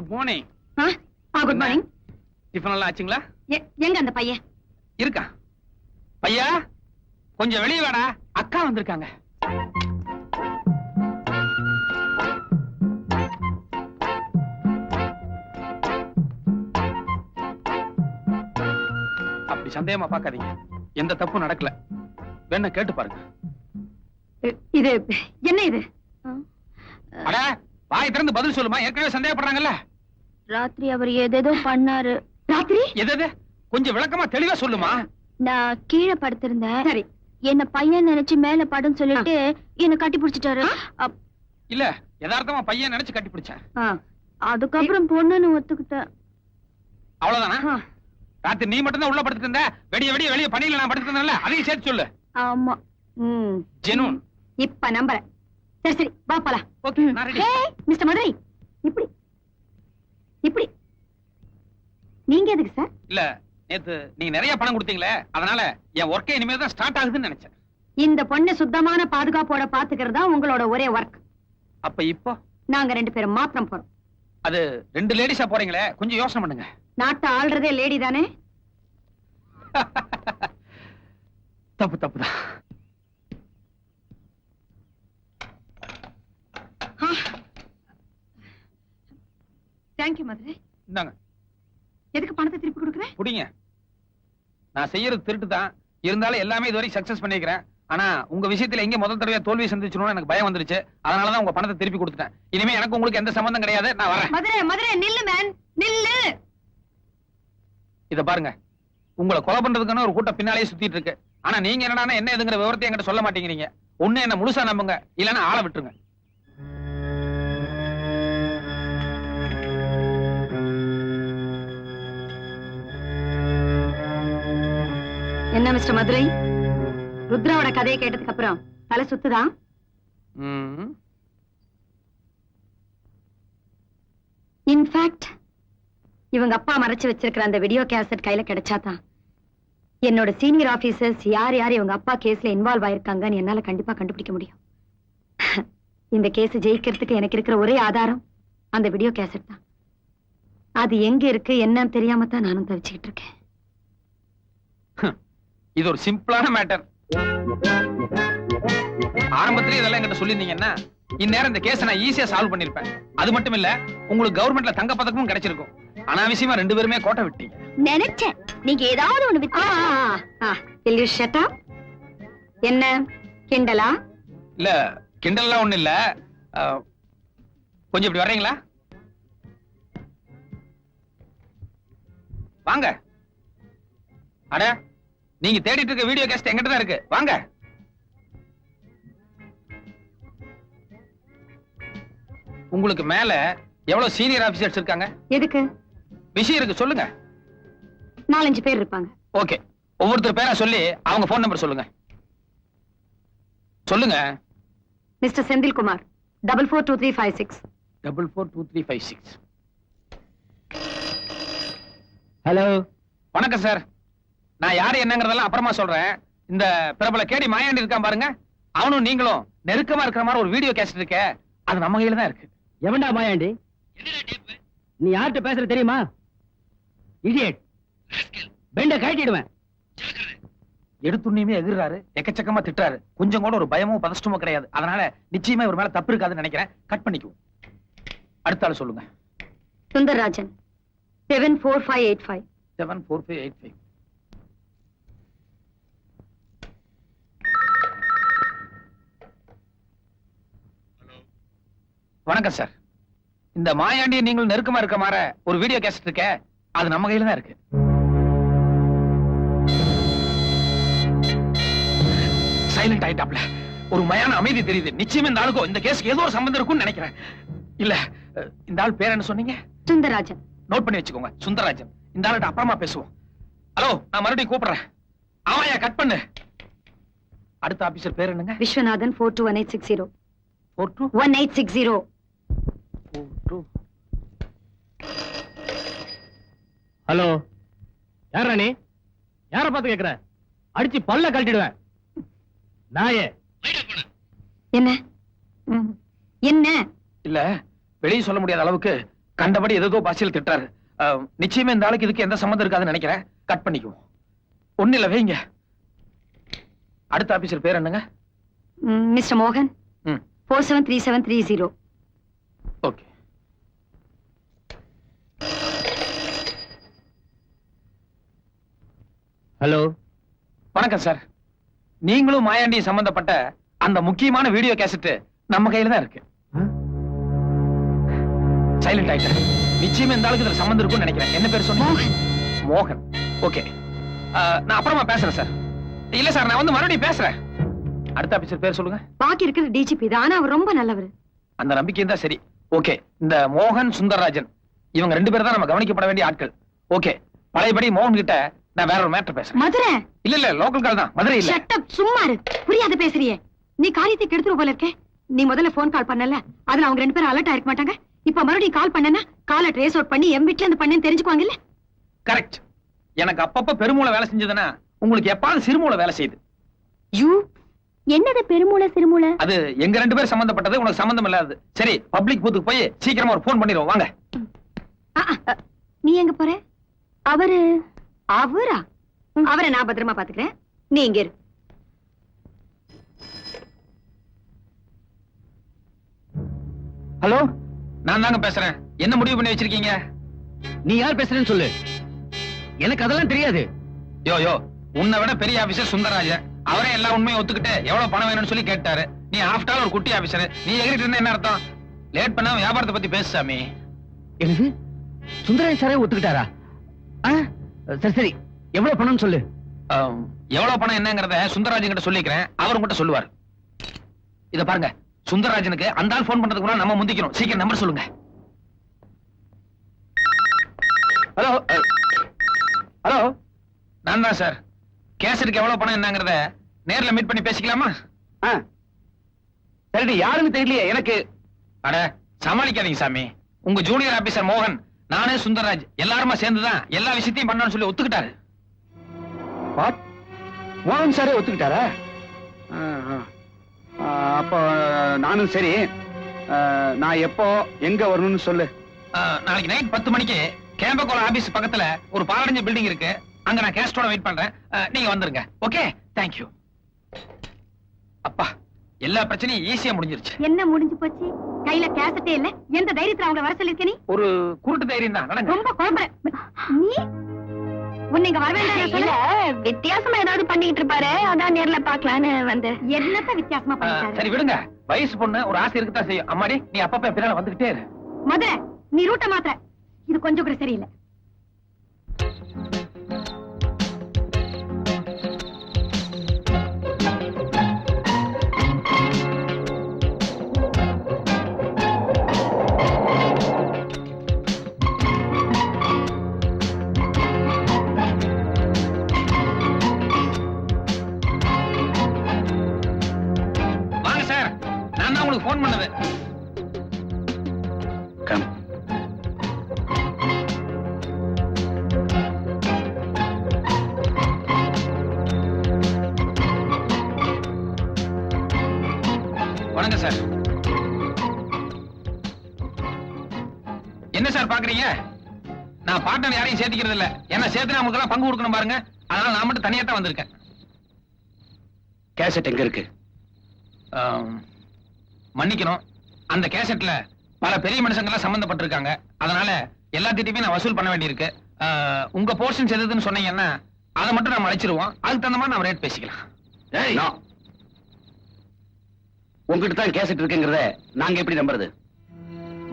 Good morning good morning tiffin எல்லாம் ஆச்சுங்களா? எங்க அந்த பையன்? இருக்கா? பையா? கொஞ்சம் வெளியே வாடா. அக்கா வந்திருக்காங்க. அப்படி சந்தேகமா பார்க்காதீங்க. எந்த தப்பும் நடக்கல. வேணா கேட்டு பாருங்க. இது என்ன இது? அட வாய் திறந்து பதில் சொல்லுமா? ஏற்கனவே சந்தேகப்படுறாங்கல்ல. ராத்திரி அவர் ஏதேதோ பண்ணாரு. ராத்திரி? எது எது? கொஞ்சம் விளக்கமா தெளிவா சொல்லுமா? நான் கீழே படுத்திருந்தேன். சரி. என்ன பையன் நினைச்சு மேல படுன்னு சொல்லிட்டு என்ன கட்டி பிடிச்சிட்டாரு. இல்ல யதார்த்தமா பையன் நினைச்சு கட்டி பிடிச்சேன். அதுக்கப்புறம் பொண்ணுன்னு ஒத்துக்கிட்டேன். அவ்வளவுதானா. ராத்திரி நீ மட்டும் தான் உள்ள படுத்துட்டு இருந்த? வெடிய வெடிய வெளிய பணியில நான் படுத்துட்டு இருந்தேன்ல அதையும் சேர்த்து சொல்லு. ஆமா. ம். ஜெனூன் இப்ப நம்புறேன். சரி சரி வா போலாம். ஓகே நான் ரெடி மிஸ்டர் மதுரை இப்படி நீங்க எதுக்கு சார்? இல்ல நேத்து நீங்க நிறைய பணம் கொடுத்தீங்களே அதனால என் ஒர்க்கே இனிமேல் தான் ஸ்டார்ட் ஆகுதுன்னு நினைச்சேன். இந்த பொண்ணு சுத்தமான பாதுகாப்போட பாத்துக்கிறதா உங்களோட ஒரே ஒர்க் அப்ப இப்போ? நாங்க ரெண்டு பேரும் மாத்திரம் போறோம். அது ரெண்டு லேடிஸா போறீங்களே கொஞ்சம் யோசனை பண்ணுங்க. நாட்டை ஆள்றதே லேடி தானே? தப்பு தப்பு தான். Thank you Madurai. இந்தாங்க. எதுக்கு பணத்தை திருப்பி கொடுக்குறேன்? புடிங்க நான் செய்யறது திருட்டு தான் இருந்தாலும் எல்லாமே இதுவரை சக்சஸ் பண்ணிக்கிறேன் ஆனா உங்க விஷயத்துல எங்க முதல் தடவையா தோல்வி சந்திச்சிடணும்னு எனக்கு பயம் வந்துருச்சு. அதனாலதான் உங்க பணத்தை திருப்பி கொடுத்துட்டேன். இனிமே எனக்கு உங்களுக்கு எந்த சம்பந்தம் கிடையாது. நான் வரேன். மதுரை மதுரை நில்லு மேன் நில்லு. இத பாருங்க. உங்களை கொலை பண்றதுக்குன்னு ஒரு கூட்டம் பின்னாலேயே சுத்திட்டு இருக்கு. ஆனா நீங்க என்னன்னா என்ன எதுங்கிற விவரத்தை என்கிட்ட சொல்ல மாட்டேங்கிறீங்க. ஒண்ணு என்ன முழுசா நம்புங்க. இல்லன்னா ஆளை விட்டுருங்க. என்ன மிஸ்டர் மதுரை? ருத்ராவோட கதையை கேட்டதுக்கு அப்புறம் தலை சுத்துதா? ம். இன்ஃபேக்ட் இவங்க அப்பா மறைச்சு வச்சிருக்கிற அந்த வீடியோ கேசட் கையில கிடைச்சாதான். என்னோட சீனியர் ஆபீசர்ஸ் யார் யார் இவங்க அப்பா கேஸ்ல இன்வால்வ் ஆயிருக்காங்கன்னு என்னால கண்டிப்பா கண்டுபிடிக்க முடியும். இந்த கேஸ் ஜெயிக்கிறதுக்கு எனக்கு இருக்கிற ஒரே ஆதாரம் அந்த வீடியோ கேசட் தான். அது எங்க இருக்கு என்னன்னு தெரியாம தான் நானும் தவிச்சுக்கிட்டு இருக்கேன். இது ஒரு சிம்பிளான மேட்டர். ஆரம்பத்திலே இதெல்லாம் என்கிட்ட சொல்லியிருந்தீங்கன்னா இந்நேரம் இந்த கேஸை நான் ஈஸியா சால்வ் பண்ணிருப்பேன் அது மட்டும் இல்ல உங்களுக்கு கவர்மெண்ட்ல தங்க பதக்கமும் கிடைச்சிருக்கும். அனாவசியமா ரெண்டு பேருமே கோட்டை விட்டீங்க. நினைச்சேன். நீங்க ஏதாவது ஒண்ணு? என்ன? கிண்டலா? இல்ல கிண்டல்லாம் ஒண்ணு இல்ல. கொஞ்சம் இப்படி வர்றீங்களா? வாங்க. அட நீங்க தேடிட்டு இருக்க வீடியோ கேஸ்ட் எங்கிட்ட தான் இருக்கு. வாங்க. உங்களுக்கு மேல எவ்வளவு சீனியர் ஆபீசர்ஸ் இருக்காங்க? எதுக்கு? விஷயம் இருக்கு சொல்லுங்க. நாலஞ்சு பேர் இருப்பாங்க. ஓகே ஒவ்வொருத்தர் பேரா சொல்லி அவங்க ஃபோன் நம்பர் சொல்லுங்க. சொல்லுங்க. Mister Senthilkumar double four two three five six double four two three five six hello வணக்கம் சார் நான் யாரு என்னங்கறதெல்லாம் அப்புறமா சொல்றேன். இந்த பிரபல கேடி மாயாண்டி இருக்கான் பாருங்க. அவனும் நீங்களும் நெருக்கமா இருக்கிற மாதிரி ஒரு வீடியோ கேசட் இருக்கே. அது நம்ம கையில தான் இருக்கு. எவன்டா மாயாண்டி? நீ யார்கிட்ட பேசுற தெரியுமா? இடியட் பெண்ட கட்டிடுவேன் எடுத்துண்ணியுமே எதிர்றாரு எக்கச்சக்கமா திட்டுறாரு. கொஞ்சம் கூட ஒரு பயமோ பதஷ்டமோ கிடையாது. அதனால நிச்சயமா இவர் மேல தப்பு இருக்காதுன்னு நினைக்கிறேன். கட் பண்ணிக்குவோம். அடுத்த ஆள் சொல்லுங்க. Sundarrajan. Seven four five eight five seven four five eight five வணக்கம் சார் இந்த மாயாண்டியை நீங்கள் நெருக்கமா இருக்க மாற ஒரு வீடியோ கேசட் இருக்க அது நம்ம கையில தான் இருக்கு. சைலண்ட் ஆயிட்டாப்ல. ஒரு மயான அமைதி தெரியுது. நிச்சயமா இந்த ஆளுக்கும் இந்த கேஸ்க்கு ஏதோ ஒரு சம்பந்தம் இருக்கும்னு நினைக்கிறேன். இல்ல இந்த ஆள் பேர் என்ன சொன்னீங்க? சுந்தரராஜன். நோட் பண்ணி வச்சுக்கோங்க. சுந்தரராஜன். இந்த ஆளுட்ட அப்புறமா பேசுவோம். ஹலோ நான் மறுபடியும் கூப்பிடுறேன். ஆமாயா கட் பண்ணு. அடுத்த ஆபீசர் பேர் என்னங்க? Viswanathan four two one eight six zero four two one eight six zero four two hello யாரா நீ? யார பார்த்து கேக்குற? அடிச்சு பல்ல கழட்டிடுவேன். நாயே. என்ன. என்ன? இல்ல வெளியே சொல்ல முடியாத அளவுக்கு கண்டபடி ஏதோ பாசியில் திட்டாரு அஹ், நிச்சயமா இந்த ஆளுக்கு இதுக்கு எந்த சம்மந்தம் இருக்காதுன்னு நினைக்கிறேன். கட் பண்ணிக்குவோம். ஒண்ணு இல்ல வைங்க. அடுத்த ஆபீசர் பேர் என்னங்க? மிஸ்டர் மோகன். Four seven three seven three zero okay hello வணக்கம் சார் நீங்களும் மாயாண்டியும் சம்பந்தப்பட்ட அந்த முக்கியமான வீடியோ கேசட் நம்ம கையில தான் இருக்கு. சைலண்ட் ஆயிட்டேன். நிச்சயமா இந்த ஆளுக்கு இதுல சம்மந்தம் இருக்கும்னு நினைக்கிறேன். என்ன பேர் சொன்னீங்க? மோகன். மோகன். ஓகே நான் அப்புறமா பேசுறேன் சார் இல்ல சார் நான் வந்து மறுபடியும் பேசுறேன். அடுத்த ஆபீசர் பேர் சொல்லுங்க. பாக்கி இருக்கிறது டிஜிபி தான். ஆனா அவர் ரொம்ப நல்லவர். அந்த நம்பிக்கை தான் சரி. ஓகே இந்த மோகன் சுந்தரராஜன் இவங்க ரெண்டு பேரும் தான் நம்ம கவனிக்கப்பட வேண்டிய ஆட்கள். ஓகே பழையபடி மோகன் கிட்ட நான் வேற ஒரு மேட்டர் பேசுறேன். மதுரை? இல்ல இல்ல லோக்கல் கால் தான். மதுரை இல்ல. Shut up, சும்மா இரு. புரியாத பேசுறியே. நீ காரியத்தை கெடுத்துரு போல இருக்கே. நீ முதல்ல போன் கால் பண்ணல. அதுல அவங்க ரெண்டு பேரும் அலர்ட் ஆயிருக்க மாட்டாங்க. இப்ப மறுபடியும் கால் பண்ணனா காலை ட்ரேஸ் அவுட் பண்ணி எம் வீட்ல இருந்து பண்ணேன்னு தெரிஞ்சுக்குவாங்கல்ல கரெக்ட் எனக்கு அப்பப்ப பெருமூளை வேலை செஞ்சதுன்னா உங்களுக்கு எப்பாவது சிறுமூளை வேலை செய்யுது. யூ என்னது பெருமூளை சிறுமூளை? அது எங்க ரெண்டு பேரும் சம்பந்தப்பட்டது உனக்கு சம்பந்தம் இல்லாதது. சரி பப்ளிக் பூத்துக்கு போய் சீக்கிரமா ஒரு ஃபோன் பண்ணிடுவோம் வாங்க. நீ எங்க போற? அவரு? அவரா? அவரை நான் பத்திரமா பாத்துக்கிறேன். நீ இங்க இரு. ஹலோ? நான் தாங்க பேசுறேன். என்ன முடிவு பண்ணி வச்சிருக்கீங்க? நீ யார் பேசுறேன்னு சொல்லு. எனக்கு அதெல்லாம் தெரியாது. யோ யோ உன்னை விட பெரிய ஆபீசர் சுந்தரராஜன் அவரே எல்லா உண்மையும் ஒத்துக்கிட்டு எவ்வளவு பணம் வேணும்னு சொல்லி கேட்டாரு. நீ ஆஃப்டர் ஒரு குட்டி ஆபீசர் நீ எகிரிட்டு இருந்தா என்ன அர்த்தம்? லேட் பண்ணாம வியாபாரத்தை பத்தி பேசு சாமி. எனக்கு சுந்தரன் சாரே ஒத்துக்கிட்டாரா? ஆ? சரி சரி. எவ்வளவு பணம்னு சொல்லு. எவ்வளவு பணம் என்னங்கறத சுந்தரராஜன் கிட்ட சொல்லிக்கிறேன். அவர் உங்ககிட்ட சொல்லுவார். இத பாருங்க. சுந்தரராஜனுக்கு அந்த ஆள் போன் பண்றதுக்கு முன்னாடி நம்ம முந்திக்கணும் சீக்கிரம் நம்பர் சொல்லுங்க. ஹலோ ஹலோ நான் தான் சார் கேசட்டுக்கு எவ்வளவு பணம் என்னங்கறத நேர்ல மீட் பண்ணி பேசிக்கலாமா? சரி யாருன்னு தெரியலையே எனக்கு. அட சமாளிக்காதீங்க சாமி. உங்க ஜூனியர் ஆபீசர் மோகன் நானே சுந்தரராஜ் எல்லாருமா சேர்ந்துதான் எல்லா விஷயத்தையும் பண்ணணும்னு சொல்லி ஒத்துக்கிட்டாரு. மோகன் சாரே ஒத்துக்கிட்டாரா? அப்போ நானும் சரி. நான் எப்போ எங்க வரணும்னு சொல்லு. நாளைக்கு நைட் பத்து மணிக்கு கேம்பகோல ஆபீஸ் பக்கத்துல ஒரு பாலடைஞ்ச பில்டிங் இருக்கு. அங்க நான் கேஸ்டோட வெயிட் பண்றேன். நீங்க வந்துருங்க. ஓகே தேங்க்யூ அப்பா எல்லா பிரச்சனையும் ஈஸியா முடிஞ்சிருச்சு. என்ன முடிஞ்சு போச்சு? கையில கேசட்டே இல்ல? எந்த தைரியத்துல அவங்க வர சொல்லிருக்க நீ? ஒரு குருட்டு தைரியம் தான். நடங்க. ரொம்ப குழம்புற. நீ? உன்னை இங்க வர வேண்டாம் சொல்ல வித்தியாசமா ஏதாவது பண்ணிட்டு இருப்பாரு. அதான் நேர்ல பாக்கலான்னு வந்து என்னத்த வித்தியாசமா பண்ணிட்டாரு? சரி விடுங்க. வயசு பொண்ணு ஒரு ஆசை இருக்குதான் செய்யும். அம்மாடி நீ அப்பப்ப பின்னால வந்துகிட்டே இரு. மதுரை நீ ரூட்ட மாத்திர இது கொஞ்சம் கூட சரியில்லை. வணக்கம் சார். என்ன சார் பாக்குறீங்க? நான் பார்ட்னர் யாரையும் சேர்த்துக்கிறது இல்ல ஏன்னா சேர்த்து நமக்கு எல்லாம் பங்கு கொடுக்கணும் பாருங்க. அதனால நான் மட்டும் தனியா தான் வந்திருக்கேன். கேசட் எங்க இருக்கு? மன்னிக்கணும். அந்த கேசட்ல பல பெரிய மனுஷங்க எல்லாம் சம்பந்தப்பட்டிருக்காங்க. அதனால எல்லாத்திட்டையுமே நான் வசூல் பண்ண வேண்டியிருக்கு. உங்க போர்ஷன்ஸ் எதுன்னு சொன்னீங்கன்னா அதை மட்டும் நம்ம அழைச்சிருவோம். அதுக்கு தகுந்த மாதிரி நம்ம ரேட் பேசிக்கலாம். உங்ககிட்ட தான் கேசட் இருக்குங்கிறத நாங்க எப்படி நம்புறது?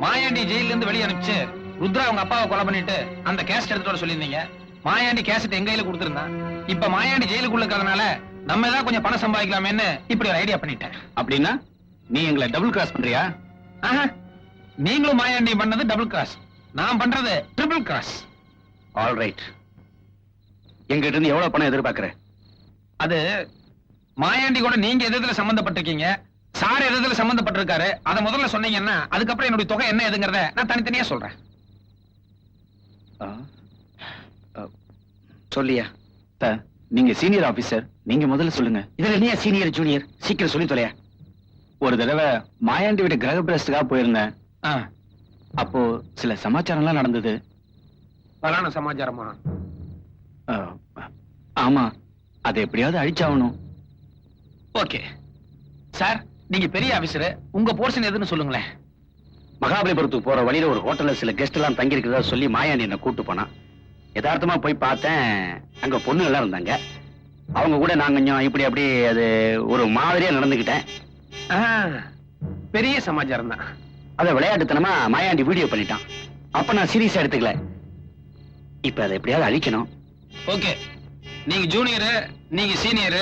மாயாண்டி ஜெயில இருந்து வெளியே அனுப்பிச்சு ருத்ரா அவங்க அப்பாவை கொலை பண்ணிட்டு அந்த கேசட் எடுத்துட்டு சொல்லியிருந்தீங்க. மாயாண்டி கேசட் எங்க கையில கொடுத்திருந்தான் இப்ப மாயாண்டி ஜெயிலுக்குள்ள இருக்கிறதுனால நம்ம ஏதாவது கொஞ்சம் பணம் சம்பாதிக்கலாமேன்னு இப்படி ஒரு ஐடியா பண்ணிட்டேன். அப்படின்னா நீ எங்களை டபுள் கிராஸ் பண்றியா? ஆஹா, நீங்களும் மாயாண்டி பண்ணது டபுள் கிராஸ் நான் பண்றது ட்ரிபிள் கிராஸ் ஆல் ரைட் எங்கிட்ட இருந்து எவ்வளவு பணம் எதிர்பார்க்கற? அது மாயாண்டி கூட நீங்க எது எதுல சம்பந்தப்பட்டிருக்கீங்க சார் எது எதுல சம்பந்தப்பட்டிருக்காரு அதை முதல்ல சொன்னீங்கன்னா அதுக்கப்புறம் என்னுடைய தொகை என்ன எதுங்கிறத நான் தனித்தனியா சொல்றேன். சொல்லியா? நீங்க சீனியர் ஆபீசர் நீங்க முதல்ல சொல்லுங்க. இதுல என்ன சீனியர் ஜூனியர் சீக்கிரம் சொல்லி தொலையா? ஒரு தடவை மாயாண்டி வீட்டு கிரக பிரஸ்டுக்காக போயிருந்தேன். அப்போ சில சமாச்சாரம்லாம் நடந்தது. பலான சமாச்சாரமா? ஆமா. அதை எப்படியாவது அழிச்சாகணும். ஓகே. சார் நீங்க பெரிய ஆபீசர் உங்க போர்ஷன் எதுன்னு சொல்லுங்களேன். மகாபலிபுரத்துக்கு போற வழியில ஒரு ஹோட்டல்ல சில கெஸ்ட் எல்லாம் தங்கி இருக்கிறதா சொல்லி மாயாண்டி என்ன கூட்டு போனான் யதார்த்தமா போய் பார்த்தேன். அங்க பொண்ணு எல்லாம் இருந்தாங்க. அவங்க கூட நான் கொஞ்சம் இப்படி அப்படி அது ஒரு மாதிரியா நடந்துக்கிட்டேன். ஆ, பெரிய சமாச்சாரம் தான். அத விளையாட்டுத்தனமா மாயாண்டி வீடியோ பண்ணிட்டான். அப்ப நான் சீரியஸா எடுத்துக்கல. இப்ப அதை எப்படியாவது அழிக்கணும். ஓகே நீங்க ஜூனியர் நீங்க சீனியர்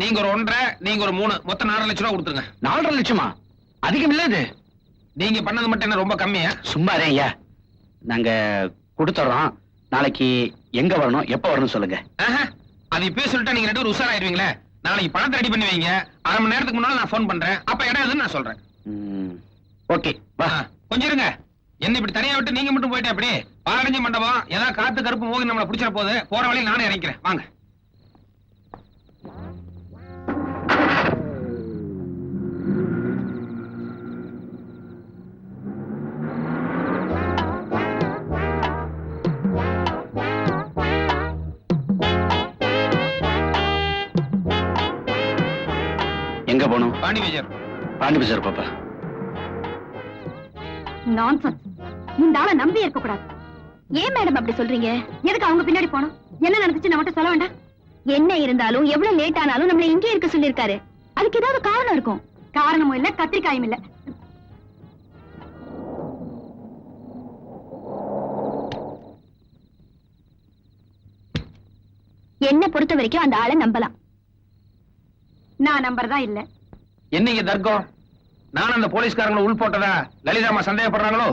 நீங்க ஒரு ஒன்றரை நீங்க ஒரு மூணு மொத்தம் நாலரை லட்சம் ரூபா கொடுத்துருங்க. நாலரை லட்சமா? அதிகம் இல்ல இது. நீங்க பண்ணது மட்டும் என்ன ரொம்ப கம்மியா? சும்மா ஐயா. நாங்க கொடுத்துறோம் நாளைக்கு எங்க வரணும் எப்ப வரணும் சொல்லுங்க. அது இப்பயே சொல்லிட்டா நீங்க ரெண்டு பேரும் உஷாராயிருவீங்களே. நாளைக்கு பணத்தை ரெடி பண்ணி வைங்க அரை மணி நேரத்துக்கு முன்னால நான் ஃபோன் பண்றேன். அப்ப இடம் எதுன்னு நான் சொல்றேன். ஓகே வா. கொஞ்சம் இருங்க. என்ன இப்படி தனியா விட்டு நீங்க மட்டும் போயிட்டே அப்படி பாலடைஞ்ச மண்டபம் ஏதாவது காத்து கருப்பு மோகி நம்மள பிடிச்சிட போகுது. போற வழியில் நானே இறங்கிறேன் வாங்க. பாண்டி மேஜர். பாண்டி பஜார் பாப்பா. நான்சென்ஸ் இந்த ஆளை நம்பி இருக்க கூடாது. ஏன் மேடம் அப்படி சொல்றீங்க? எதுக்கு அவங்க பின்னாடி போனோம்? என்ன நடந்துச்சு? நம்மகிட்ட சொல்ல வேண்டாம். என்ன இருந்தாலும் எவ்வளவு லேட் ஆனாலும் நம்மள இங்கே இருக்க சொல்லிருக்காரு அதுக்கு ஏதாவது காரணம் இருக்கும். காரணமும் இல்ல கத்திரிக்காயும் இல்ல. என்ன பொறுத்த வரைக்கும் அந்த ஆளை நம்பலாம். நான் நம்புறதா இல்ல. என்னைக்கு தர்க்கம் நான் அந்த போலீஸ்காரங்களை உள் போட்டதா? லலிதாமா சந்தேகப்படுறாங்களோ.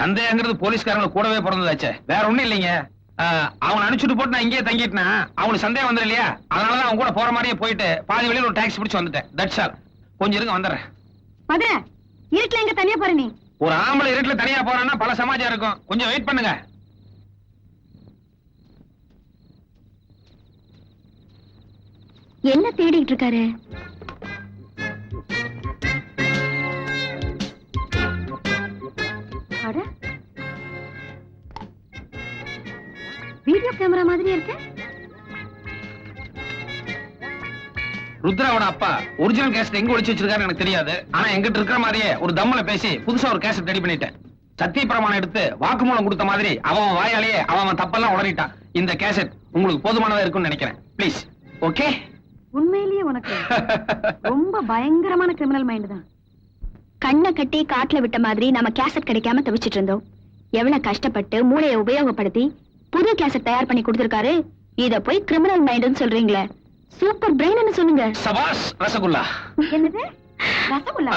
சந்தேகங்கிறது போலீஸ்காரங்க கூடவே பிறந்ததாச்சே. வேற ஒண்ணும் இல்லைங்க. அவனை அனுப்பிச்சுட்டு போட்டு நான் இங்கேயே தங்கிட்டேனா? அவனுக்கு சந்தேகம் வந்துடும் இல்லையா? அதனாலதான் அவன் கூட போற மாதிரியே போயிட்டு பாதி வழியில ஒரு டாக்ஸி பிடிச்சு வந்துட்டேன். தட்ஸ் ஆல் கொஞ்சம் இருங்க வந்துடுறேன். மதுரை இருட்டுல எங்க தனியா போற நீ? ஒரு ஆம்பளை இருட்டுல தனியா போறான்னா பல சமாச்சாரம் இருக்கும். கொஞ்சம் வெயிட் பண்ணுங்க. என்ன தேடிட்டு இருக்காரு வீடியோ கேமரா மாதிரி இருக்க. ருத்ராவோட அப்பா ஒரிஜினல் கேசட் எங்க ஒளிச்சு வச்சிருக்காரு எனக்கு தெரியாது. ஆனா எங்கிட்ட இருக்கிற மாதிரியே ஒரு தம்மல பேசி புதுசா ஒரு கேசட் ரெடி பண்ணிட்டேன். சத்திய பிரமாணம் எடுத்து வாக்குமூலம் கொடுத்த மாதிரி அவன் வாயாலேயே அவன் தப்பெல்லாம் உடனிட்டான் இந்த கேசட் உங்களுக்கு போதுமானதா இருக்கும்னு நினைக்கிறேன். ப்ளீஸ் ஓகே உண்மையிலேயே உனக்கு ரொம்ப பயங்கரமான கிரிமினல் மைண்ட் தான். கண்ணை கட்டி காட்டுல விட்ட மாதிரி நம்ம கேசட் கிடைக்காம தவிச்சிட்டு இருந்தோம். எவ்வளவு கஷ்டப்பட்டு மூளையை உபயோகப்படுத்தி புது கேசட் தயார் பண்ணி கொடுத்திருக்காரு. இத போய் கிரிமினல் மைண்ட்னு சொல்றீங்களே. சூப்பர் பிரெயின்னு சொல்லுங்க. சபாஸ் ரசகுல்லா. என்னது? ரசகுல்லா?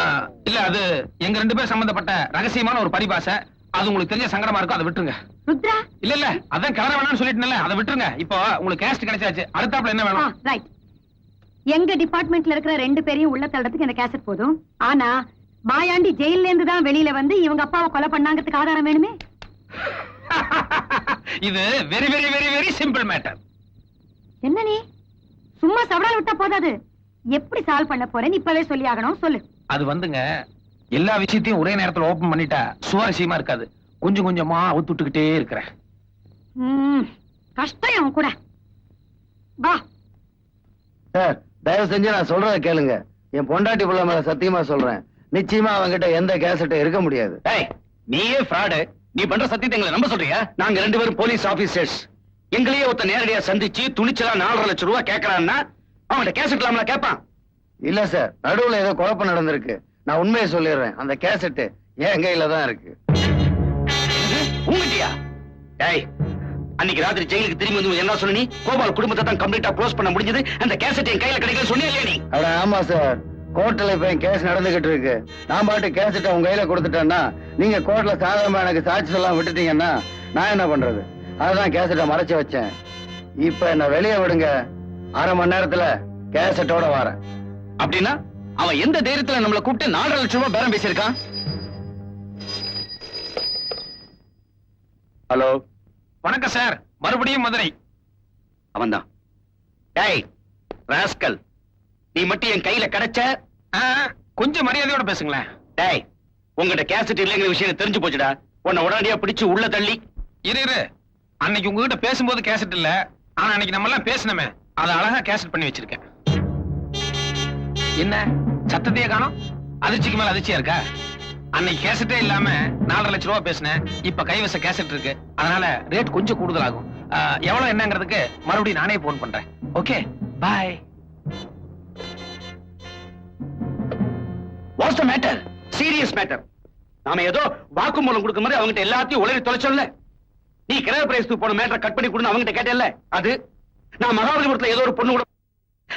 இல்ல அது எங்க ரெண்டு பேர் சம்பந்தப்பட்ட ரகசியமான ஒரு பரிபாஷை அது உங்களுக்கு தெரிஞ்ச சங்கடமா இருக்கும் அதை விட்டுருங்க. ருத்ரா? இல்ல இல்ல அதான் கிளற வேணாம்னு சொல்லிட்டேன்ல அதை விட்டுருங்க. இப்போ உங்களுக்கு கேஸ்ட் கிடைச்சாச்சு. அடுத்தாப்புல என்ன வேணும்? ரைட் எங்க டிபார்ட்மெண்ட்ல இருக்கிற ரெண்டு பேரையும் உள்ள தள்ளுறதுக்கு இந்த கேசட் போதும். ஆனா மாயாண்டி ஜெயில்ல இருந்து தான் வெளியில வந்து இவங்க அப்பாவை கொலை பண்ணாங்கிறதுக்கு ஆதாரம் வேணுமே? இது very very very very simple matter என்ன நீ? சும்மா சவடால் விட்டா போதாது. எப்படி சால்வ் பண்ண போறேன்னு இப்பவே சொல்லி ஆகணும் சொல்லு. அது வந்துங்க எல்லா விஷயத்தையும் ஒரே நேரத்துல ஓபன் பண்ணிட்டா சுவாரஸ்யமா இருக்காது. கொஞ்சம் கொஞ்சமா அவுத்துட்டுக்கிட்டே இருக்கிறேன். கஷ்டம் அவன் கூட. வா. சார் தயவு செஞ்சு நான் சொல்றத கேளுங்க. என் பொண்டாட்டி புள்ள மேல சத்தியமா சொல்றேன். நிச்சயமா அவங்கிட்ட எந்த கேசட்டும் இருக்க முடியாது. டேய் நீயே ஃப்ராடு நீ பண்ற சத்தியத்தை எங்களை நம்ப சொல்றியா? நாங்க ரெண்டு பேரும் போலீஸ் ஆபீசர்ஸ் எங்களையே ஒருத்த நேரடியா சந்திச்சு துணிச்சலா நாலரை லட்சம் ரூபாய் கேக்குறான்னா அவன்கிட்ட கேசட் இல்லாமல கேட்பான் இல்ல சார் நடுவுல ஏதோ குழப்பம் நடந்திருக்கு. நான் உண்மையை சொல்லிடுறேன். அந்த கேசட் என் கையில தான் இருக்கு. உங்கட்டியா டேய் அன்னைக்கு ராத்திரி ஜெயிலுக்கு திரும்பி வந்து என்ன சொன்ன நீ கோபால் குடும்பத்தை தான் கம்ப்ளீட்டா க்ளோஸ் பண்ண முடிஞ்சது. அந்த கேசட் என் கையில கிடைக்கல சொன்னியா இல்லையா நீ? அட ஆமா சார் கோர்ட்ல இப்ப என் கேஸ் நடந்துகிட்டு இருக்கு. நான் பாட்டு கேசட்டை உங்க கையில கொடுத்துட்டேன்னா நீங்க கோர்ட்ல சாதாரணமா எனக்கு சாட்சி சொல்லாம விட்டுட்டீங்கன்னா நான் என்ன பண்றது? அதுதான் கேசட்டை மறைச்சு வச்சேன். இப்ப என்ன வெளியே விடுங்க. அரை மணி நேரத்துல கேசட்டோட வரேன். அப்படின்னா அவன் எந்த தைரியத்துல நம்மள கூப்பிட்டு நாலரை லட்சம் ரூபாய் பேரம் பேசியிருக்கான்? ஹலோ வணக்கம் சார் மறுபடியும் மதுரை. அவன்தான். டேய் ராஸ்கல் நீ மட்டும் என் கையில கிடைச்ச? கொஞ்சம் மரியாதையோட பேசுங்களேன். டேய் உங்ககிட்ட கேசட் இல்லைங்கிற விஷயம் தெரிஞ்சு போச்சுடா. உன்னை உடனடியா பிடிச்சு உள்ள தள்ளி. இரு இரு. அன்னைக்கு உங்ககிட்ட பேசும்போது கேசட் இல்ல. ஆனா அன்னைக்கு நம்ம எல்லாம் பேசினமே. அதை அழகா கேசட் பண்ணி வச்சிருக்கேன். என்ன? சத்தத்தையே காணோம்? அதிர்ச்சிக்கு மேல அதிர்ச்சியா இருக்கா? அன்னைக்கு கேசட்டே இல்லாம நாலரை லட்ச ரூபா பேசினேன். இப்ப கைவச கேசட் இருக்கு. அதனால ரேட் கொஞ்சம் கூடுதலாகும். ஆகும் எவ்வளவு என்னங்கிறதுக்கு மறுபடியும் நானே போன் பண்றேன். Okay bye what's the matter serious matter நாம ஏதோ வாக்குமூலம் கொடுக்க மாதிரி அவங்ககிட்ட எல்லாத்தையும் உளறி தொலைச்சோம்ல. நீ கிரக பிரேசத்துக்கு போன மேட்டரை கட் பண்ணி கொடுன்னு அவங்ககிட்ட கேட்டேல்ல அது? நான் மகாபலிபுரத்துல ஏதோ ஒரு பொண்ணு கூட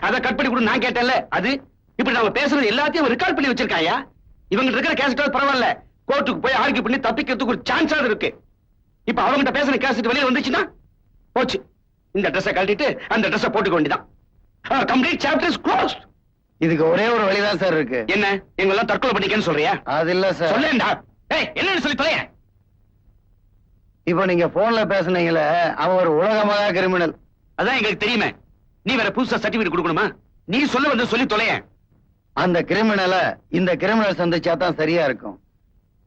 அதை கட் பண்ணி கொடுன்னு நான் கேட்டேன்ல. அது? இப்படி நாம பேசுறது எல்லாத்தையும் ரெக்கார்ட் பண்ணி வச்சிருக்காயா? இவங்க இருக்கிற கேசட் பரவாயில்ல. கோர்ட்டுக்கு போய் ஆர்கியூ பண்ணி தப்பிக்கிறதுக்கு ஒரு சான்ஸ் இருக்கு. இப்ப அவங்ககிட்ட பேசுற கேசட் வெளியே வந்துச்சுன்னா போச்சு. இந்த ட்ரெஸ்ஸை கழட்டிட்டு அந்த ட்ரெஸ்ஸை போட்டுக்க வேண்டியதான் கம்ப்ளீட் சாப்டர் இஸ் க்ளோஸ் இதுக்கு ஒரே ஒரு வழிதான் சார் இருக்கு. என்ன? எங்க எல்லாம் தற்கொலை பண்ணிக்கன்னு சொல்றியா? அது இல்ல சார். சொல்லேன்டா. ஏய் என்னன்னு சொல்லி தொலைய. இப்ப நீங்க போன்ல பேசுனீங்களே அவன் ஒரு உலகமாக கிரிமினல் அதான் எங்களுக்கு தெரியுமே. நீ வேற புதுசா சர்டிபிகேட் கொடுக்கணுமா? நீ சொல்ல வந்து சொல்லி தொலைய. அந்த கிரிமினலை இந்த கிரிமினல் சந்திச்சா தான் சரியா இருக்கும்.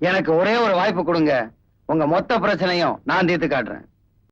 எனக்கு ஒரே ஒரு வாய்ப்பு கொடுங்க. உங்க மொத்த பிரச்சனையும் நான் தீர்த்து காட்டுறேன்.